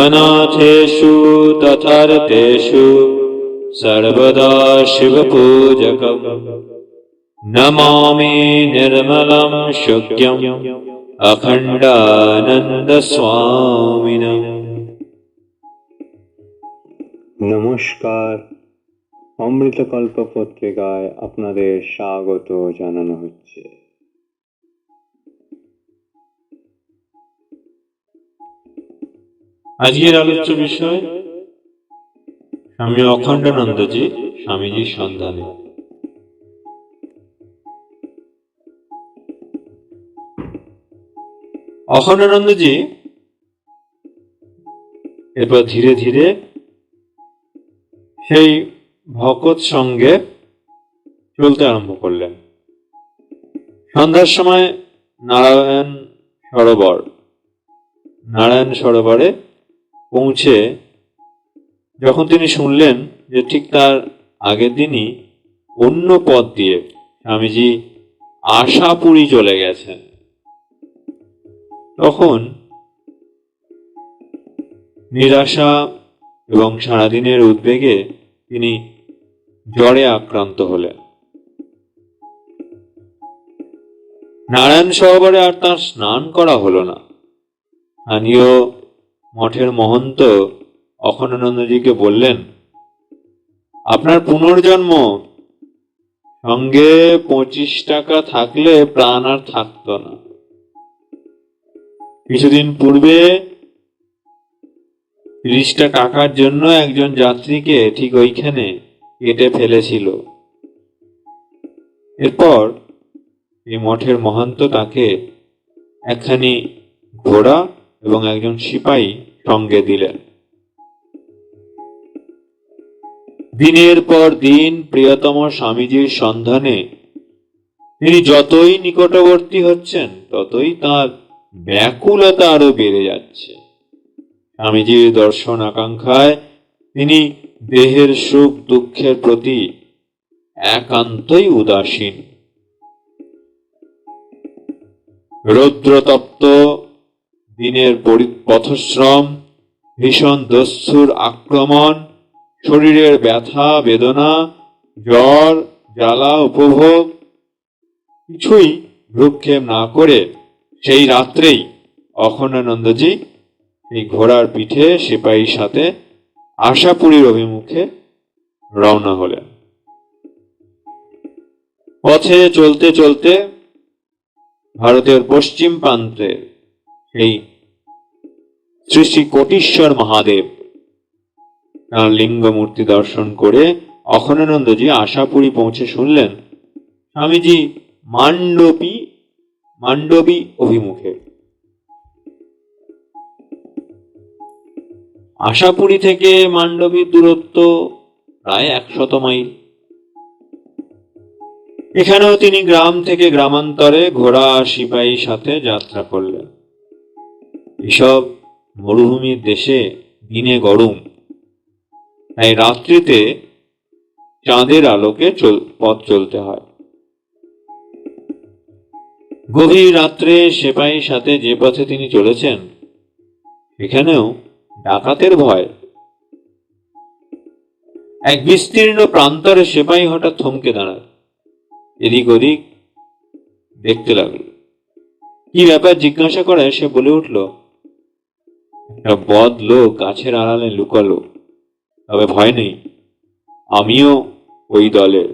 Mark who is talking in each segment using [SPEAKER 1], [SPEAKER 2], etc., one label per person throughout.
[SPEAKER 1] अनाथेषु तथार्तेषु सर्वदा शिवपूजकम् नमामि निर्मलं शुक्यम् अखण्डानन्दस्वामिनम्
[SPEAKER 2] নমস্কার অমৃতকল্প পত্রিকায় আপনাদের স্বাগত জানানো হচ্ছে
[SPEAKER 1] আজকের আলোচ্য বিষয়, স্বামী অখণ্ডানন্দজি, স্বামীজির সন্ধানে। অখণ্ডানন্দজি এরপর ধীরে ধীরে সেই ভকত সঙ্গে চলতে আরম্ভ করলেন। সন্ধ্যার সময় নারায়ণ সরোবর, নারায়ণ সরোবরে পৌঁছে যখন তিনি শুনলেন যে ঠিক তার আগের দিনই অন্য পথ দিয়ে স্বামীজি আশাপুরী চলে গেছেন, তখন নিরাশা এবং সারাদিনের উদ্বেগে তিনি জ্বরে আক্রান্ত হলেন। নারায়ণ সরোবরে আর তার স্নান করা হলো না। স্থানীয় মঠের মহন্ত অখণ্ডানন্দজিকে বললেন, আপনার পুনর্জন্ম। সঙ্গে পঁচিশ টাকা থাকলে প্রাণ আর থাকতো না। কিছুদিন পূর্বে তিরিশটা টাকার জন্য একজন যাত্রীকে ঠিক ওইখানে কেটে ফেলেছিল। এরপর এই মঠের মহন্ত তাকে একখানি ঘোড়া এবং একজন সিপাহী সঙ্গে দিলেন। দিনের পর দিন প্রিয়তম স্বামীজির সন্ধানে তিনি যতই নিকটবর্তী হচ্ছেন, ততই তার ব্যাকুলতা আরও বেড়ে যাচ্ছে। স্বামীজির দর্শন আকাঙ্ক্ষায় তিনি দেহের সুখ দুঃখের প্রতি একান্তই উদাসীন। রৌদ্রতপ্ত দিনের পথশ্রম, ভীষণ দস্যুর আক্রমণ, শরীরের ব্যথা, বেদনা, জ্বর, জ্বালা, উপভোগ, কিছুই ভ্রুক্ষেপ না করে সেই রাত্রেই অখণ্ডানন্দজি এই ঘোড়ার পিঠে সিপাহীর সাথে আশাপুরীর অভিমুখে রওনা হলেন। পথে চলতে চলতে ভারতের পশ্চিম প্রান্তে সেই শ্রী শ্রী কোটিশ্বর মহাদেব। লিঙ্গ মূর্তি দর্শন করে অখণ্ডানন্দজি আশাপুরি পৌঁছে শুনলেন। স্বামীজি মান্ডবী মান্ডবী অভিমুখে। আশাপুরী থেকে মান্ডবীর দূরত্ব প্রায় একশত মাইল। এখানেও তিনি গ্রাম থেকে গ্রামান্তরে ঘোড়া, সিপাহীর সাথে যাত্রা করলেন। এসব মরুভূমির দেশে দিনে গরম। তাই রাত্রিতে চাঁদের আলোকে চল, পথ চলতে হয়। গভীর রাত্রে সেপাহীর সাথে যে পথে তিনি চলেছেন এখানেও ডাকাতের ভয়। এক বিস্তীর্ণ প্রান্তরে সেপাহী হঠাৎ থমকে দাঁড়ায়। এদিক ওদিক দেখতে লাগল। কি ব্যাপার জিজ্ঞাসা করে সে বলে উঠল বদ লোক গাছের আড়ালে লুকালো। তবে ভয় নেই, আমিও ওই দলের।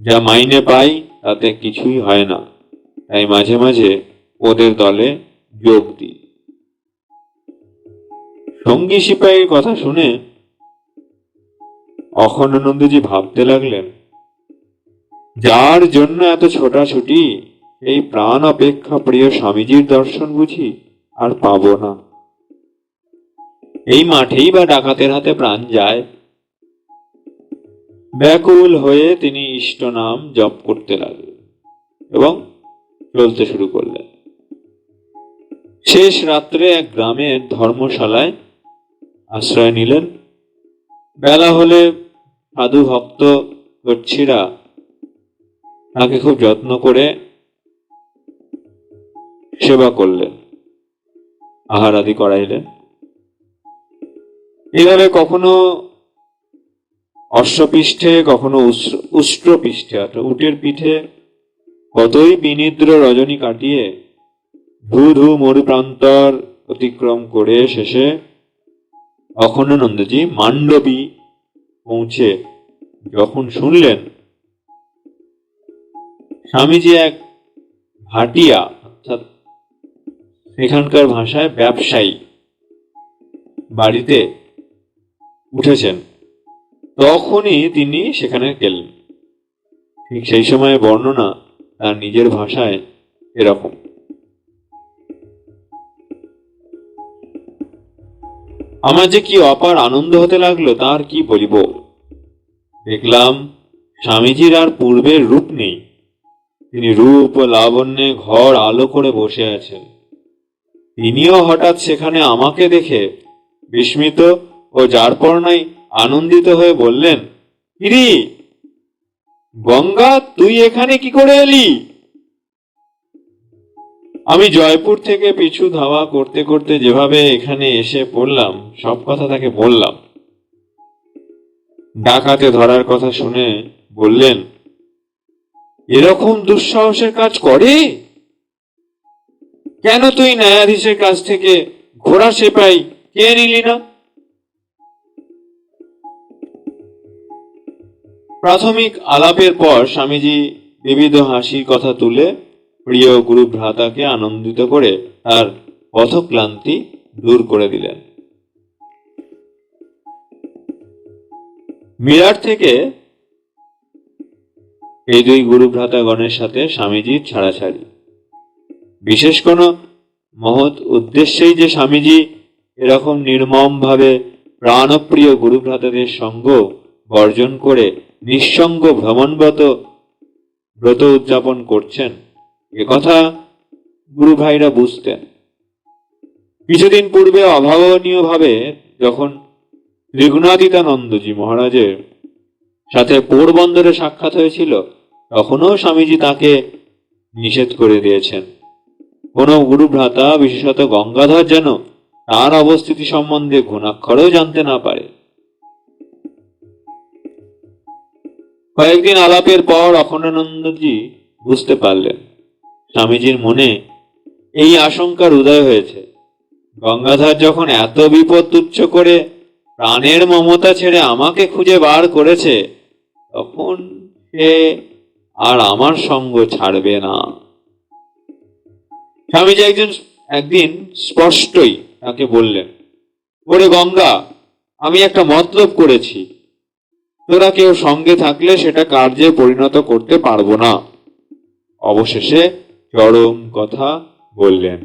[SPEAKER 1] যা মাইনে পাই, তাতে কিছুই হয় না। তাই মাঝে মাঝে ওদের দলে যোগ দিই। সঙ্গী সিপাহীর কথা শুনে অখণ্ডানন্দজি ভাবতে লাগলেন, যার জন্য এত ছোটাছুটি? এই প্রাণ অপেক্ষা প্রিয় স্বামীজির দর্শন বুঝি? আর পাবো না। এই মাঠেই বা ডাকাতের হাতে প্রাণ যায়। ব্যাকুল হয়ে তিনি ইষ্ট নাম জপ করতে লাগলেন এবং চলতে শুরু করলেন। শেষ রাত্রে এক গ্রামের ধর্মশালায় আশ্রয় নিলেন। বেলা হলে সাধু ভক্ত গচ্ছিরা তাকে খুব যত্ন করে সেবা করলেন। আহার আদি করাইলেন। এভাবে কখনো অশ্বপৃষ্ঠে, কখনো উষ্ট্রপৃষ্ঠে অর্থাৎ উটের পিঠে কতই বিনিদ্র রজনী কাটিয়ে ধু ধু মরু প্রান্তর অতিক্রম করে শেষে অখণ্ডানন্দজি মান্ডবী পৌঁছে যখন শুনলেন, স্বামীজি এক ভাটিয়া, অর্থাৎ সেখানকার ভাষায় ব্যবসায়ী বাড়িতে উঠেছেন। তখনই তিনি সেখানে গেলেন। ঠিক সেই সময় বর্ণনা তার নিজের ভাষায় এরকম। আমার যে কি অপার আনন্দ হতে লাগল তার কি বলিব? দেখলাম স্বামীজির আর পূর্বের রূপ নেই। তিনি রূপ ও লাবণ্যে ঘর আলো করে বসে আছেন। তিনিও হঠাৎ সেখানে আমাকে দেখে বিস্মিত ও যারপরনাই আনন্দিত হয়ে বললেন, কিরি, গঙ্গা, তুই এখানে কি করে এলি? আমি জয়পুর থেকে পিছু ধাওয়া করতে করতে যেভাবে এখানে এসে পড়লাম, সব কথা তাকে বললাম। ডাকাতে ধরার কথা শুনে বললেন, এরকম দুঃসাহসের কাজ করে? কেন তুই ন্যায়াধীশের কাছ থেকে ঘোড়া সেপাই কে নিলি না? প্রাথমিক আলাপের পর স্বামীজি বিবিধ হাসির কথা তুলে প্রিয় গুরু ভ্রাতাকে আনন্দিত করে তার পথক্লান্তি দূর করে দিলেন। মিরাট থেকে এই দুই গুরু ভ্রাতাগণের সাথে স্বামীজির ছাড়াছাড়ি। বিশেষ কোনো মহৎ উদ্দেশ্যেই যে স্বামীজি এরকম নির্মমভাবে প্রাণপ্রিয় গুরুভ্রাতাদের সঙ্গ বর্জন করে নিঃসঙ্গ ভ্রমণব্রত ব্রত উদযাপন করছেন একথা গুরু ভাইরা বুঝতেন। কিছুদিন পূর্বে অভাবনীয়ভাবে যখন ত্রিগুণাতীতানন্দজি মহারাজের সাথে পোরবন্দরে সাক্ষাৎ হয়েছিল, তখনও স্বামীজি তাকে নিষেধ করে দিয়েছেন। কোন গুরু ভ্রাতা বিশেষত গঙ্গাধর যেন তার অবস্থিতি সম্বন্ধে ঘুণাক্ষরেও জানতে না পারে। কয়েকদিন আলাপের পর অখণ্ডানন্দজি বুঝতে পারলেন, স্বামীজির মনে এই আশঙ্কার উদয় হয়েছে। গঙ্গাধর যখন এত বিপদ তুচ্ছ করে প্রাণের মমতা ছেড়ে আমাকে খুঁজে বার করেছে, তখন সে আর আমার সঙ্গ ছাড়বে না। স্বামীজি একজন একদিন স্পষ্টই তাকে বললেন, ওরে গঙ্গা, আমি একটা মতলব করেছি। তোরা কেউ সঙ্গে থাকলে সেটা কার্যে পরিণত করতে পারব না। অবশেষে চরম কথা বললেন।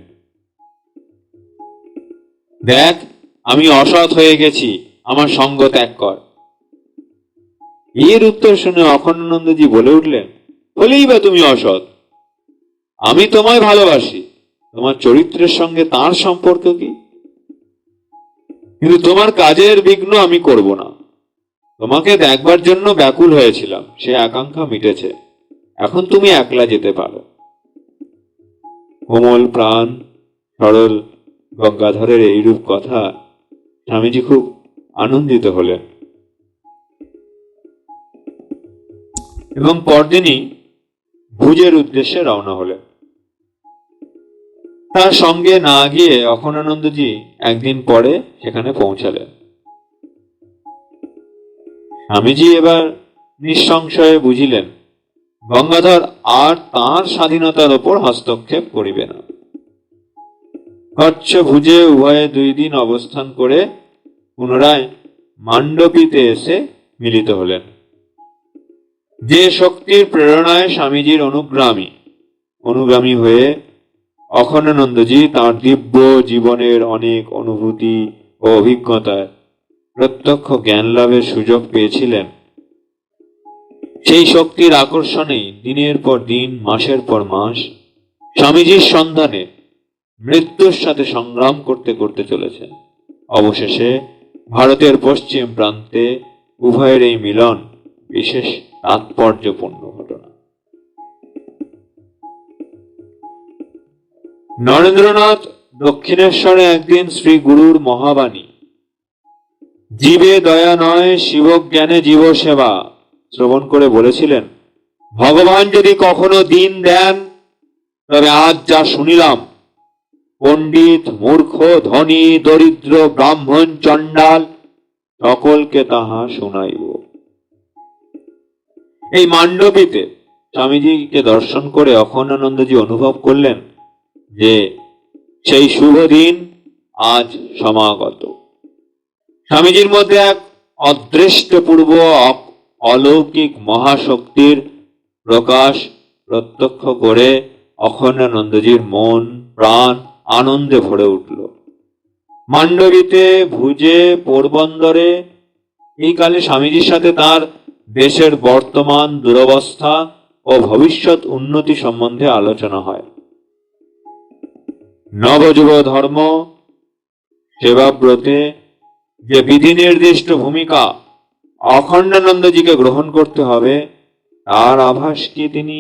[SPEAKER 1] দেখ, আমি অসৎ হয়ে গেছি, আমার সঙ্গ ত্যাগ কর। এর উত্তর শুনে অখণ্ডানন্দজি বলে উঠলেন বলেই বা তুমি অসৎ। আমি তোমায় ভালোবাসি তোমার চরিত্রের সঙ্গে তার সম্পর্ক কি? কিন্তু তোমার কাজের বিঘ্ন আমি করব না। তোমাকে দেখবার জন্য ব্যাকুল হয়েছিলাম, সে আকাঙ্ক্ষা মিটেছে। এখন তুমি একলা যেতে পারো। কোমল প্রাণ, সরল গঙ্গাধরের এইরূপ কথা স্বামীজি খুব আনন্দিত হলেন। এবং পরদিনই ভুজের উদ্দেশ্যে রওনা হলেন। তার সঙ্গে না গিয়ে অখণ্ডানন্দজি একদিন পরে সেখানে পৌঁছালেন। স্বামীজি এবার নিঃসংশয়ে বুঝিলেন, গঙ্গাধর আর তাঁর স্বাধীনতার ওপর হস্তক্ষেপ করিবে না। কচ্ছ ভুজে উভয়ে দুই দিন অবস্থান করে পুনরায় মান্ডবীতে এসে মিলিত হলেন। যে শক্তির প্রেরণায় স্বামীজির অনুগ্রামী অনুগামী হয়ে অখণ্ডানন্দজি তাঁর দিব্য জীবনের অনেক অনুভূতি ও অভিজ্ঞতায় প্রত্যক্ষ জ্ঞান লাভের সুযোগ পেয়েছিলেন। সেই শক্তির আকর্ষণেই দিনের পর দিন, মাসের পর মাস স্বামীজির সন্ধানে মৃত্যুর সাথে সংগ্রাম করতে করতে চলেছেন। অবশেষে ভারতের পশ্চিম প্রান্তে উভয়ের এই মিলন বিশেষ তাৎপর্যপূর্ণ। নরেন্দ্রনাথ দক্ষিণেশ্বরে একদিন শ্রী গুরুর মহাবাণী। জীবে দয়া নয়, শিবজ্ঞানে জীব সেবা শ্রবণ করে বলেছিলেন। ভগবান যদি কখনো দিন দেন, তবে আজ যা শুনিলাম, পণ্ডিত, মূর্খ, ধনী, দরিদ্র, ব্রাহ্মণ, চণ্ডাল, সকলকে তাহা শুনাইব। এই মান্ডবীতে স্বামীজিকে দর্শন করে অখণ্ডানন্দজি অনুভব করলেন। যে সেই শুভ দিন আজ সমাগত। স্বামীজির মধ্যে এক অদৃষ্টপূর্ব অলৌকিক মহাশক্তির প্রকাশ প্রত্যক্ষ করে অখণ্ডানন্দজির মন, প্রাণ আনন্দে ভরে উঠল। মান্ডবীতে ভুজে পোরবন্দরে এই কালে স্বামীজির সাথে তার দেশের বর্তমান দুরবস্থা ও ভবিষ্যৎ উন্নতি সম্বন্ধে আলোচনা হয়। নবযুব ধর্ম সেবাব্রতে যে বিধি নির্দিষ্ট ভূমিকা অখণ্ডানন্দজিকে গ্রহণ করতে হবে, তার আভাস কি তিনি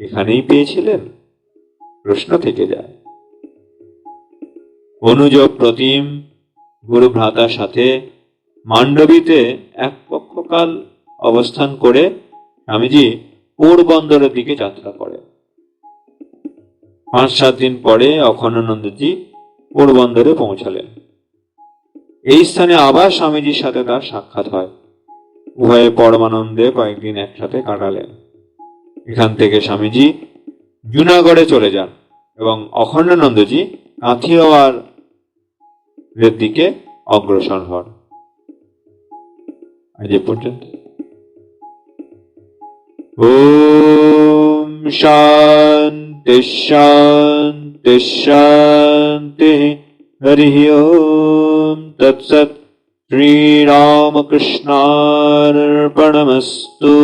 [SPEAKER 1] এখানেই পেয়েছিলেন? প্রশ্ন থেকে যায়। অনুজ প্রতিম গুরু ভ্রাতার সাথে মান্ডবীতে এক পক্ষকাল অবস্থান করে স্বামীজি পোরবন্দরের দিকে যাত্রা করে পাঁচ সাত দিন পরে অখণ্ডানন্দজি পোরবন্দরে পৌঁছালেন। এই স্থানে আবার স্বামীজির সাথে তার সাক্ষাৎ হয়। উভয়ে পরমানন্দে কয়েকদিন একসাথে কাটালেন। এখান থেকে স্বামীজি জুনাগড়ে চলে যান এবং অখণ্ডানন্দজি কাথিয়াওয়ার এর দিকে অগ্রসর হন। আজ এ পর্যন্ত। ওম शान्ति शान्ति शान्तिः हरिः ओ तत्सत् श्रीरामकृष्णानर्पणमस्तु